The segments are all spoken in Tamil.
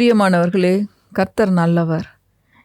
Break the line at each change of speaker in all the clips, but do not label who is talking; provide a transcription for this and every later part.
பிரியமானவர்களே கர்த்தர் நல்லவர்.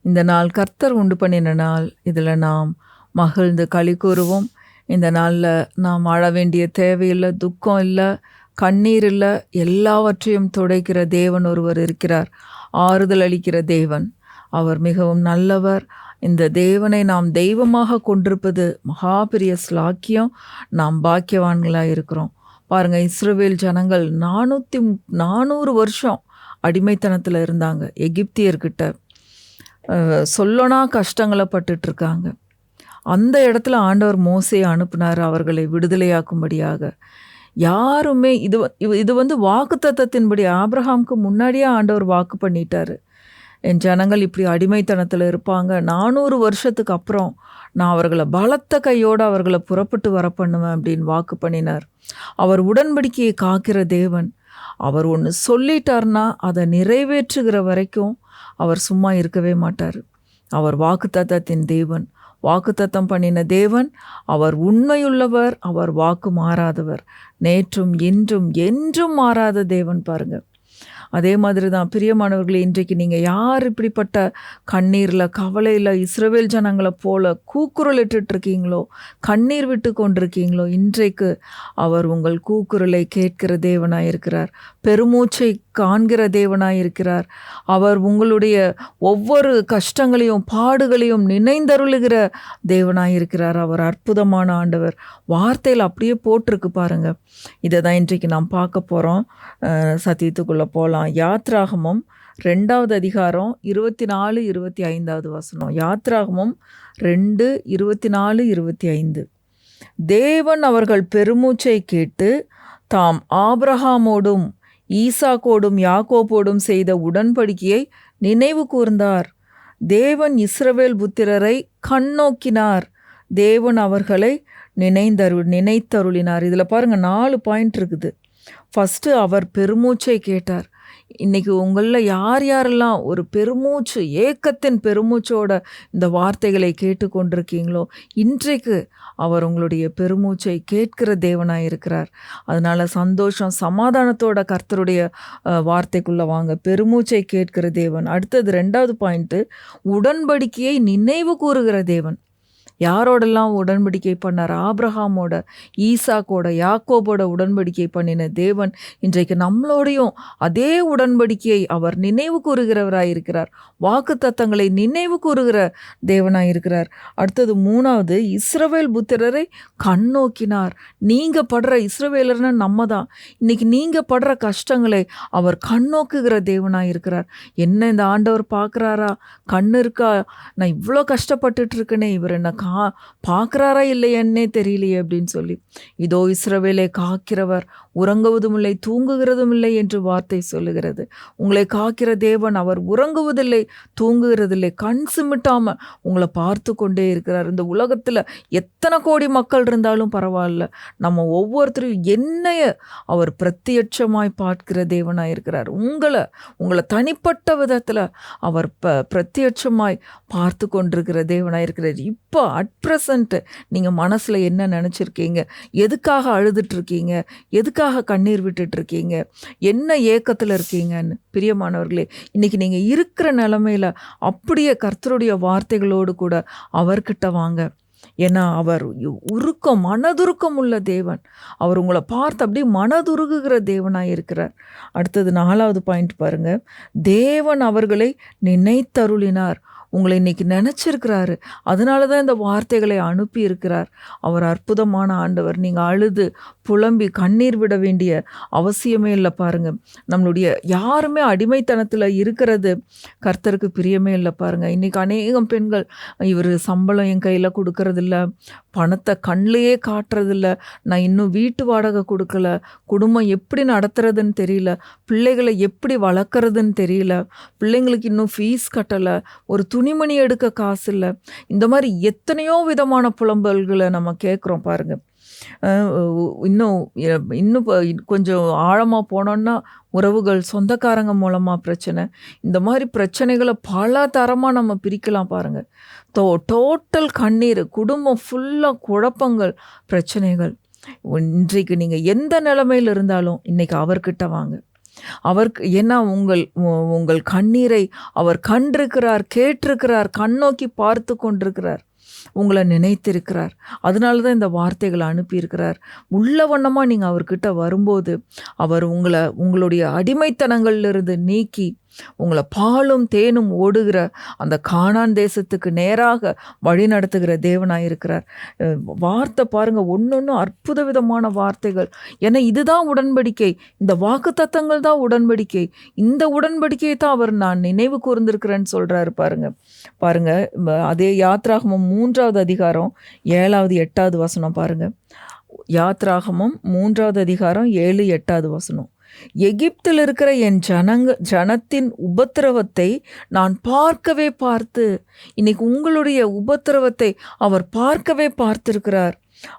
இந்த நாள் கர்த்தர் உண்டு பண்ணின நாள். இதில் நாம் மகிழ்ந்து களி கூறுவோம். இந்த நாளில் நாம் ஆழ வேண்டிய தேவையில்லை துக்கம் இல்லை கண்ணீர் இல்லை எல்லாவற்றையும் துடைக்கிற தேவன் ஒருவர் இருக்கிறார். ஆறுதல் அளிக்கிற தேவன். அவர் மிகவும் நல்லவர். இந்த தேவனை நாம் தெய்வமாக கொண்டிருப்பது மகா பெரிய ஸ்லாக்கியம். நாம் பாக்கியவான்களாக இருக்கிறோம். பாருங்கள் இஸ்ரோவேல் ஜனங்கள் நானூற்றி நானூறு வருஷம் அடிமைத்தனத்தில் இருந்தாங்க. எகிப்தியர்கிட்ட சொல்லனா கஷ்டங்களை பட்டுட்டு இருக்காங்க அந்த இடத்துல ஆண்டவர் மோசையை அனுப்புனார் அவர்களை விடுதலையாக்கும்படியாக. யாருமே இது இது- இது வந்து வாக்குத்தத்தத்தின்படி ஆப்ரஹாம்க்கு முன்னாடியே ஆண்டவர் வாக்கு பண்ணிட்டாரு. என் ஜனங்கள் இப்படி அடிமைத்தனத்தில் இருப்பாங்க. நானூறு வருஷத்துக்கு அப்புறம் நான் அவர்களை பலத்த கையோடு அவர்களை புறப்பட்டு வர பண்ணுவேன் அப்படின்னு வாக்கு பண்ணினார். அவர் உடன்படிக்கையை காக்கிற தேவன். அவர் ஒன்று சொல்லிட்டார்னா அதை நிறைவேற்றுகிற வரைக்கும் அவர் சும்மா இருக்கவே மாட்டார். அவர் வாக்குத்தத்தத்தின் தேவன். வாக்குத்தத்தம் பண்ணின தேவன் அவர் உண்மையுள்ளவர் அவர் வாக்கு மாறாதவர். நேற்றும் இன்றும் என்றும் மாறாத தேவன் பாருங்கள் அதே மாதிரி தான் பிரியமானவர்களே இன்றைக்கு நீங்கள் யார் இப்படிப்பட்ட கண்ணீரில் கவலையில் இஸ்ரவேல் ஜனங்களை போல கூக்குரல் இருக்கீங்களோ கண்ணீர் விட்டு கொண்டிருக்கீங்களோ இன்றைக்கு அவர் உங்கள் கூக்குரலை கேட்கிற தேவனாக இருக்கிறார் பெருமூச்சை காண்கிற தேவனாய் இருக்கிறார். அவர் உங்களுடைய ஒவ்வொரு கஷ்டங்களையும் பாடுகளையும் நினைந்தருளுகிற தேவனாய் இருக்கிறார். அவர் அற்புதமான ஆண்டவர். வார்த்தையில் அப்படியே போட்டிருக்கு பாருங்க. இதை தான் இன்றைக்கு நாம் பார்க்க போகிறோம் சத்தியத்துக்குள்ளே போகலாம் யாத்ராகமம் ரெண்டாவது அதிகாரம் இருபத்தி நாலு இருபத்தி ஐந்தாவது வசனம். யாத்ராகமம் ரெண்டு இருபத்தி நாலு இருபத்தி ஐந்து தேவன் அவர்கள் பெருமூச்சை கேட்டு தாம் ஆப்ரஹாமோடும் ஈசாக்கோடும் யாக்கோபோடும் செய்த உடன்படிக்கையை நினைவு கூர்ந்தார். தேவன் இஸ்ரவேல் புத்திரரை கண்ணோக்கினார். தேவன் அவர்களை நினைந்தரு நினைத்தருளினார். இதில் பாருங்கள் நாலு பாயிண்ட் இருக்குது. ஃபஸ்ட்டு அவர் பெருமூச்சை கேட்டார். இன்றைக்கி உங்களில் யார் யாரெல்லாம் ஒரு பெருமூச்சு ஏக்கத்தின் பெருமூச்சோட இந்த வார்த்தைகளை கேட்டுக்கொண்டிருக்கீங்களோ இன்றைக்கு அவர் உங்களுடைய பெருமூச்சை கேட்கிற தேவனாக இருக்கிறார். அதனால் சந்தோஷம் சமாதானத்தோட கர்த்தருடைய வார்த்தைக்குள்ளே வாங்க. பெருமூச்சை கேட்கிற தேவன். அடுத்தது ரெண்டாவது பாயிண்ட்டு உடன்படிக்கையை நினைவு கூறுகிற தேவன். யாரோடெல்லாம் உடன்படிக்கை பண்ணார்? ஆப்ரஹாமோட ஈசாக்கோட யாக்கோபோட உடன்படிக்கை பண்ணின தேவன் இன்றைக்கு நம்மளோடையும் அதே உடன்படிக்கையை அவர் நினைவு கூறுகிறவராக இருக்கிறார். வாக்கு தத்தங்களை நினைவு கூறுகிற தேவனாக இருக்கிறார். அடுத்தது மூணாவது இஸ்ரவேல் புத்திரரை கண்ணோக்கினார். நீங்கள் படுற இஸ்ரவேலர்னா நம்ம தான் இன்னைக்கு நீங்கள் படுற கஷ்டங்களை அவர் கண்ணோக்குகிற தேவனாக இருக்கிறார். என்ன இந்த ஆண்டவர் பார்க்குறாரா? கண்ணு இருக்கா? நான் இவ்வளோ கஷ்டப்பட்டுட்டு இருக்கேனே இவர் என்ன பா பார்க்குறாரா இல்லையன்னே தெரியலையே அப்படின்னு சொல்லி இதோ இஸ்ரவேலை காக்கிறவர் உறங்குவதும் இல்லை தூங்குகிறதும் இல்லை என்று வார்த்தை சொல்லுகிறது. உங்களை காக்கிற தேவன் அவர் உறங்குவதில்லை தூங்குகிறதில்லை கண் சிமிட்டாமல் உங்களை பார்த்து கொண்டே இருக்கிறார். இந்த உலகத்தில் எத்தனை கோடி மக்கள் இருந்தாலும் பரவாயில்ல நம்ம ஒவ்வொருத்தரையும் என்னைய அவர் பிரத்யட்சமாய் பார்க்கிற தேவனாக இருக்கிறார். உங்களை உங்களை தனிப்பட்ட விதத்தில் அவர் ப பிரத்யட்சமாய் பார்த்து கொண்டிருக்கிற தேவனாக இருக்கிறார். இப்போ அட் ப்ரெசண்ட்டு நீங்கள் மனசில் என்ன நினச்சிருக்கீங்க? எதுக்காக அழுதுட்ருக்கீங்க எதுக்காக கண்ணீர் விட்டுட்டு இருக்கீங்க என்ன ஏக்கத்தில் இருக்கீங்கன்னு? பிரியமானவர்களே இன்றைக்கி நீங்கள் இருக்கிற நிலமையில அப்படியே கர்த்தருடைய வார்த்தைகளோடு கூட அவர்கிட்ட வாங்க. ஏன்னா அவர் உருக்கம் மனதுருக்கம் உள்ள தேவன். அவர் உங்களை பார்த்து அப்படியே மனதுருகுகிற தேவனாக இருக்கிறார். அடுத்தது நாலாவது பாயிண்ட் பாருங்கள் தேவன் அவர்களை நினைத்தருளினார். உங்களை இன்னைக்கு நினச்சிருக்கிறாரு. அதனால தான் இந்த வார்த்தைகளை அனுப்பி இருக்கிறார் அவர் அற்புதமான ஆண்டவர். நீங்கள் அழுது புலம்பி கண்ணீர் விட வேண்டிய அவசியமே இல்லை பாருங்க. நம்மளுடைய யாருமே அடிமைத்தனத்தில் இருக்கிறது கர்த்தருக்கு பிரியமே இல்லை பாருங்கள் இன்றைக்கி அநேகம் பெண்கள் இவர் சம்பளம் என் கையில் கொடுக்கறதில்ல பணத்தை கண்ணிலேயே காட்டுறதில்ல நான் இன்னும் வீட்டு வாடகை கொடுக்கல குடும்பம் எப்படி நடத்துறதுன்னு தெரியல பிள்ளைகளை எப்படி வளர்க்குறதுன்னு தெரியல பிள்ளைங்களுக்கு இன்னும் ஃபீஸ் கட்டலை ஒரு துணிமணி எடுக்க காசு இல்லை. இந்த மாதிரி எத்தனையோ விதமான புலம்பல்களை நம்ம கேட்குறோம் பாருங்கள் இன்னும் இன்னும் கொஞ்சம் ஆழமாக போனோன்னா உறவுகள் சொந்தக்காரங்க மூலமாக பிரச்சனை. இந்த மாதிரி பிரச்சனைகளை பல தரமாக நம்ம பிரிக்கலாம் பாருங்கள் டோ டோட்டல் கண்ணீர் குடும்பம் ஃபுல்லாக குழப்பங்கள் பிரச்சனைகள். இன்றைக்கு நீங்கள் எந்த நிலமையில் இருந்தாலும் இன்றைக்கி அவர்கிட்ட வாங்க. அவருக்கு ஏன்னா உங்கள் உங்கள் கண்ணீரை அவர் கண்டிருக்கிறார் கேட்டிருக்கிறார் கண்ணோக்கி பார்த்து கொண்டிருக்கிறார். உங்களை நினைத்திருக்கிறார். அதனால தான் இந்த வார்த்தைகளை அனுப்பியிருக்கிறார். உள்ள வண்ணமாக நீங்கள் அவர்கிட்ட வரும்போது அவர் உங்களை உங்களுடைய அடிமைத்தனங்கள்லிருந்து நீக்கி உங்களை பாலும் தேனும் ஓடுகிற அந்த காணான் தேசத்துக்கு நேராக வழி நடத்துகிற தேவனாக இருக்கிறார். வார்த்தை பாருங்கள் ஒன்று அற்புத விதமான வார்த்தைகள். ஏன்னா இதுதான் உடன்படிக்கை. இந்த வாக்கு தத்தங்கள் தான் உடன்படிக்கை. இந்த உடன்படிக்கையை தான் அவர் நான் நினைவு கூர்ந்திருக்கிறேன்னு சொல்கிறாரு பாருங்க. பாருங்க அதே யாத்ராகமம் மூன்றாவது அதிகாரம் ஏழாவது எட்டாவது வசனம் பாருங்கள் யாத்ராகமம் மூன்றாவது அதிகாரம் ஏழு எட்டாவது வசனம். எகிப்தில் இருக்கிற என் ஜனங்க ஜனத்தின் உபத்திரவத்தை நான் பார்க்கவே பார்த்து இன்னைக்கு உங்களுடைய உபத்திரவத்தை அவர் பார்க்கவே பார்த்திருக்கிறார்.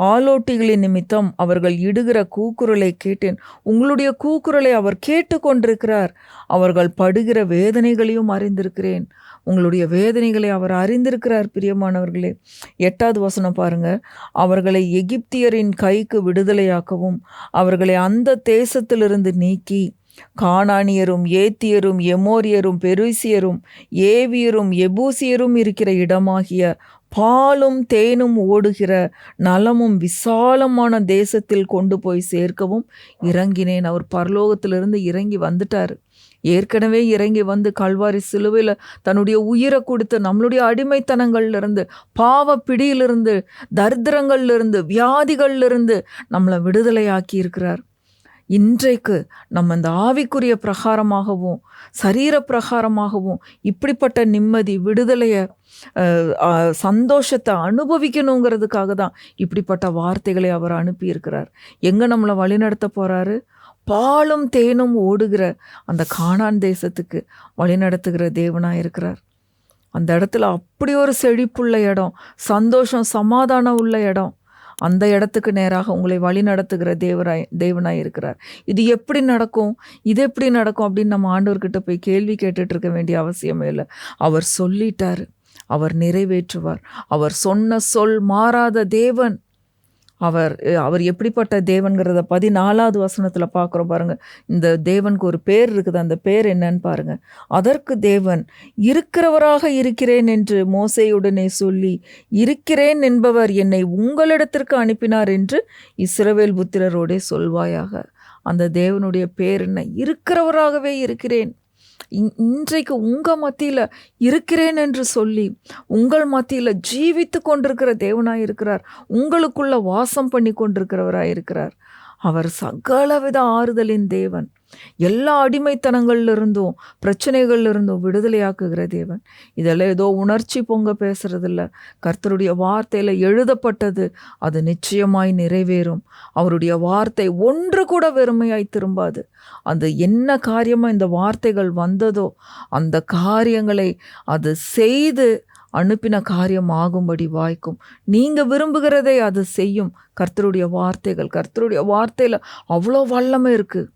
ஆலோட்டிகளின் நிமித்தம் அவர்கள் இடுகிற கூக்குரலை கேட்டேன். உங்களுடைய கூக்குரலை அவர் கேட்டுக்கொண்டிருக்கிறார். அவர்கள் படுகிற வேதனைகளையும் அறிந்திருக்கிறேன். உங்களுடைய வேதனைகளை அவர் அறிந்திருக்கிறார் பிரியமானவர்களே. எட்டாவது வசனம் பாருங்க. அவர்களை எகிப்தியரின் கைக்கு விடுதலையாக்கவும் அவர்களை அந்த தேசத்திலிருந்து நீக்கி காணானியரும் ஏத்தியரும் எமோரியரும் பெருசியரும் ஏவியரும் எபூசியரும் இருக்கிற இடமாகிய பாலும் தேனும் ஓடுகிற நலமும் விசாலமான தேசத்தில் கொண்டு போய் சேர்க்கவும் இறங்கினேன். அவர் பரலோகத்திலிருந்து இறங்கி வந்துட்டார். ஏற்கனவே இறங்கி வந்து கல்வாரி சிலுவையில் தன்னுடைய உயிரை கொடுத்து நம்மளுடைய அடிமைத்தனங்கள்லேருந்து பாவ பிடியிலிருந்து தரித்திரங்கள்லிருந்து வியாதிகள்லேருந்து நம்மளை விடுதலையாக்கி இருக்கிறார் இன்றைக்கு நம்ம இந்த ஆவிக்குரிய பிரகாரமாகவும் சரீர பிரகாரமாகவும் இப்படிப்பட்ட நிம்மதி விடுதலையை சந்தோஷத்தை அனுபவிக்கணுங்கிறதுக்காக தான் இப்படிப்பட்ட வார்த்தைகளை அவர் அனுப்பியிருக்கிறார். எங்கே நம்மளை வழிநடத்த போகிறாரு பாலும் தேனும் ஓடுகிற அந்த காணான் தேசத்துக்கு வழிநடத்துகிற தேவனாக இருக்கிறார். அந்த இடத்துல அப்படி ஒரு செழிப்புள்ள இடம் சந்தோஷம் சமாதானம் உள்ள இடம் அந்த இடத்துக்கு நேராக உங்களை வழி நடத்துகிற தேவராய் தேவனாய் இருக்கிறார். இது எப்படி நடக்கும்? இது எப்படி நடக்கும் அப்படின்னு நம்ம ஆண்டவர்கிட்ட போய் கேள்வி கேட்டுட்டு இருக்க வேண்டிய அவசியமே இல்லை. அவர் சொல்லிட்டார். அவர் நிறைவேற்றுவார். அவர் சொன்ன சொல் மாறாத தேவன். அவர் அவர் எப்படிப்பட்ட தேவன்கிறத பதினாலாவது வசனத்தில் பார்க்குறோம் பாருங்கள் இந்த தேவனுக்கு ஒரு பேர் இருக்குது. அந்த பேர் என்னன்னு பாருங்க. அதற்கு தேவன் இருக்கிறவராக இருக்கிறேன் என்று மோசையுடனே சொல்லி இருக்கிறேன் என்பவர் என்னை உங்களிடத்திற்கு அனுப்பினார் என்று இஸ்ரவேல் புத்திரரோடே சொல்வாயாக. அந்த தேவனுடைய பேர் என்ன? இருக்கிறவராகவே இருக்கிறேன். இன்றைக்கு உங்கள் மத்தியில் இருக்கிறேன் என்று சொல்லி உங்கள் மத்தியில் ஜீவித்து கொண்டிருக்கிற தேவனாக இருக்கிறார். உங்களுக்குள்ள வாசம் பண்ணி கொண்டிருக்கிறவராக இருக்கிறார். அவர் சகலவித ஆறுதலின் தேவன். எல்லா அடிமைத்தனங்கள்ல இருந்தும் பிரச்சனைகள்ல இருந்தும் விடுதலையாக்குகிற தேவன். இதெல்லாம் ஏதோ உணர்ச்சி பொங்க பேசுறதில்ல. கர்த்தருடைய வார்த்தையில எழுதப்பட்டது அது நிச்சயமாய் நிறைவேறும். அவருடைய வார்த்தை ஒன்று கூட வெறுமையாய் திரும்பாது. அந்த என்ன காரியமா இந்த வார்த்தைகள் வந்ததோ அந்த காரியங்களை அது செய்து அனுப்பின காரியம் ஆகும்படி வாய்க்கும். நீங்கள் விரும்புகிறதை அது செய்யும். கர்த்தருடைய வார்த்தைகள் கர்த்தருடைய வார்த்தையில் அவ்வளோ வல்லமை இருக்குது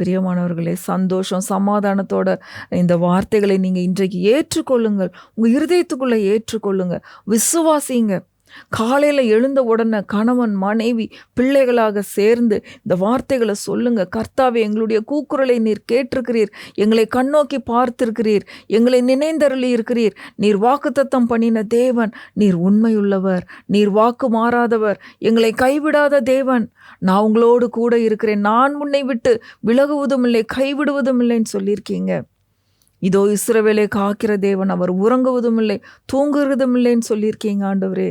பிரியமானவர்களே சந்தோஷம் சமாதானத்தோட இந்த வார்த்தைகளை நீங்கள் இன்றைக்கு ஏற்றுக்கொள்ளுங்கள். உங்கள் இருதயத்துக்குள்ளே ஏற்றுக்கொள்ளுங்கள் விசுவாசிங்க. காலையில் எழுந்த உடனே கணவன் மனைவி பிள்ளைகளாக சேர்ந்து இந்த வார்த்தைகளை சொல்லுங்க. கர்த்தாவே எங்களுடைய கூக்குரலை நீர் கேட்டிருக்கிறீர். எங்களை கண்ணோக்கி பார்த்திருக்கிறீர். எங்களை நினைந்தருளி இருக்கிறீர். நீர் வாக்குத்தத்தம் பண்ணின தேவன் நீர் உண்மையுள்ளவர். நீர் வாக்கு மாறாதவர். எங்களை கைவிடாத தேவன். நான் உங்களோடு கூட இருக்கிறேன். நான் உன்னை விட்டு விலகுவதும் இல்லை கைவிடுவதும் இல்லைன்னு சொல்லியிருக்கீங்க. இதோ இஸ்ரவேலை காக்கிற தேவன் அவர் உறங்குவதும் இல்லை தூங்குறதும் இல்லைன்னு சொல்லியிருக்கீங்க ஆண்டவரே.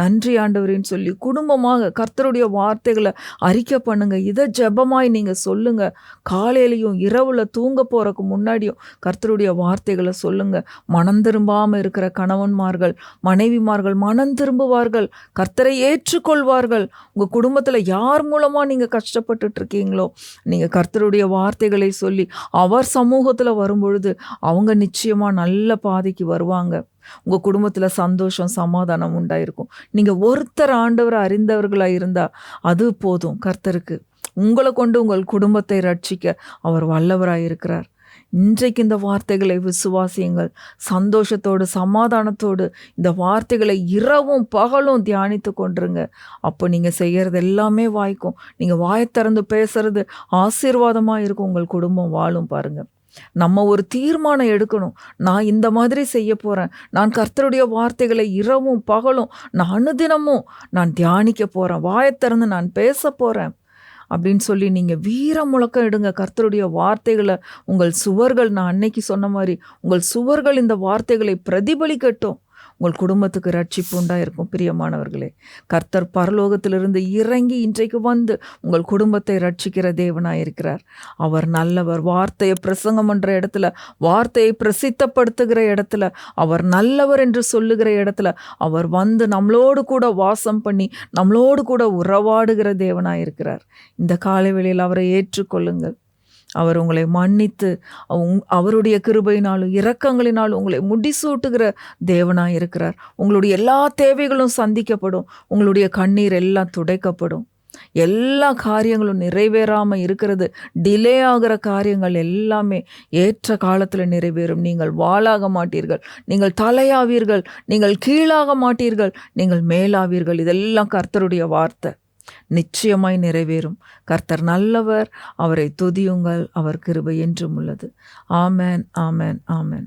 நன்றி ஆண்டவரேன்னு சொல்லி குடும்பமாக கர்த்தருடைய வார்த்தைகளை அறிக்கை பண்ணுங்க. இதை ஜெபமாய் நீங்கள் சொல்லுங்க. காலையிலையும் இரவில் தூங்க போகிறக்கு முன்னாடியும் கர்த்தருடைய வார்த்தைகளை சொல்லுங்க. மனம் திரும்பாமல் இருக்கிற கணவன்மார்கள் மனைவிமார்கள் மனம் திரும்புவார்கள். கர்த்தரை ஏற்றுக்கொள்வார்கள். உங்கள் குடும்பத்தில் யார் மூலமாக நீங்கள் கஷ்டப்பட்டுட்டு இருக்கீங்களோ நீங்கள் கர்த்தருடைய வார்த்தைகளை சொல்லி அவர் சமூகத்தில் வரும்பொழுது அவங்க நிச்சயமாக நல்ல பாதைக்கு வருவாங்க. உங்கள் குடும்பத்தில் சந்தோஷம் சமாதானம் உண்டாயிருக்கும். நீங்கள் ஒருத்தர் ஆண்டவரை அறிந்தவர்களாக இருந்தால் அது போதும். கர்த்தருக்கு உங்களை கொண்டு உங்கள் குடும்பத்தை ரட்சிக்க அவர் வல்லவராக இருக்கிறார். இன்றைக்கு இந்த வார்த்தைகளை விசுவாசியுங்கள். சந்தோஷத்தோடு சமாதானத்தோடு இந்த வார்த்தைகளை இரவும் பகலும் தியானித்து கொண்டுருங்க. அப்போ நீங்கள் செய்கிறது எல்லாமே வாய்க்கும். நீங்கள் வாயை திறந்து பேசுறது ஆசீர்வாதமாக இருக்கும் உங்கள் குடும்பம் வாழும் பாருங்கள் நம்ம ஒரு தீர்மானம் எடுக்கணும். நான் இந்த மாதிரி செய்ய போகிறேன் நான் கர்த்தருடைய வார்த்தைகளை இரவும் பகலும் நான் அனுதினமும் நான் தியானிக்க போகிறேன் வாயை திறந்து நான் பேச போகிறேன் அப்படின்னு சொல்லி நீங்கள் வீர முழக்கம் எடுங்க. கர்த்தருடைய வார்த்தைகளை உங்கள் சுவர்கள் நான் அன்னைக்கு சொன்ன மாதிரி உங்கள் சுவர்கள் இந்த வார்த்தைகளை பிரதிபலிக்கட்டும். உங்கள் குடும்பத்துக்கு ரட்சிப்பு உண்டாயிருக்கும் பிரியமானவர்களே. கர்த்தர் பரலோகத்திலிருந்து இறங்கி இன்றைக்கு வந்து உங்கள் குடும்பத்தை ரட்சிக்கிற தேவனாக இருக்கிறார் அவர் நல்லவர் வார்த்தையை பிரசங்கம் பண்ணுற இடத்துல வார்த்தையை பிரசித்தப்படுத்துகிற இடத்துல அவர் நல்லவர் என்று சொல்லுகிற இடத்துல அவர் வந்து நம்மளோடு கூட வாசம் பண்ணி நம்மளோடு கூட உறவாடுகிற தேவனாக இருக்கிறார் இந்த காலை வேளையில் அவரை ஏற்றுக்கொள்ளுங்கள். அவர் உங்களை மன்னித்து அவருடைய கிருபையினாலும் இரக்கங்களினாலும் உங்களை முடிசூட்டுகிற தேவனாக இருக்கிறார். உங்களுடைய எல்லா தேவைகளும் சந்திக்கப்படும். உங்களுடைய கண்ணீர் எல்லாம் துடைக்கப்படும். எல்லா காரியங்களும் நிறைவேறாமல் இருக்கிறது. டிலே ஆகிற காரியங்கள் எல்லாமே ஏற்ற காலத்தில் நிறைவேறும். நீங்கள் வாளாக மாட்டீர்கள். நீங்கள் தலையாவீர்கள். நீங்கள் கீழாக மாட்டீர்கள். நீங்கள் மேலாவீர்கள். இதெல்லாம் கர்த்தருடைய வார்த்தை. நிச்சயமாய் நிறைவேறும். கர்த்தர் நல்லவர். அவரை துதியுங்கள். அவர் கிருபை என்றும் உள்ளது. ஆமேன் ஆமேன் ஆமேன்.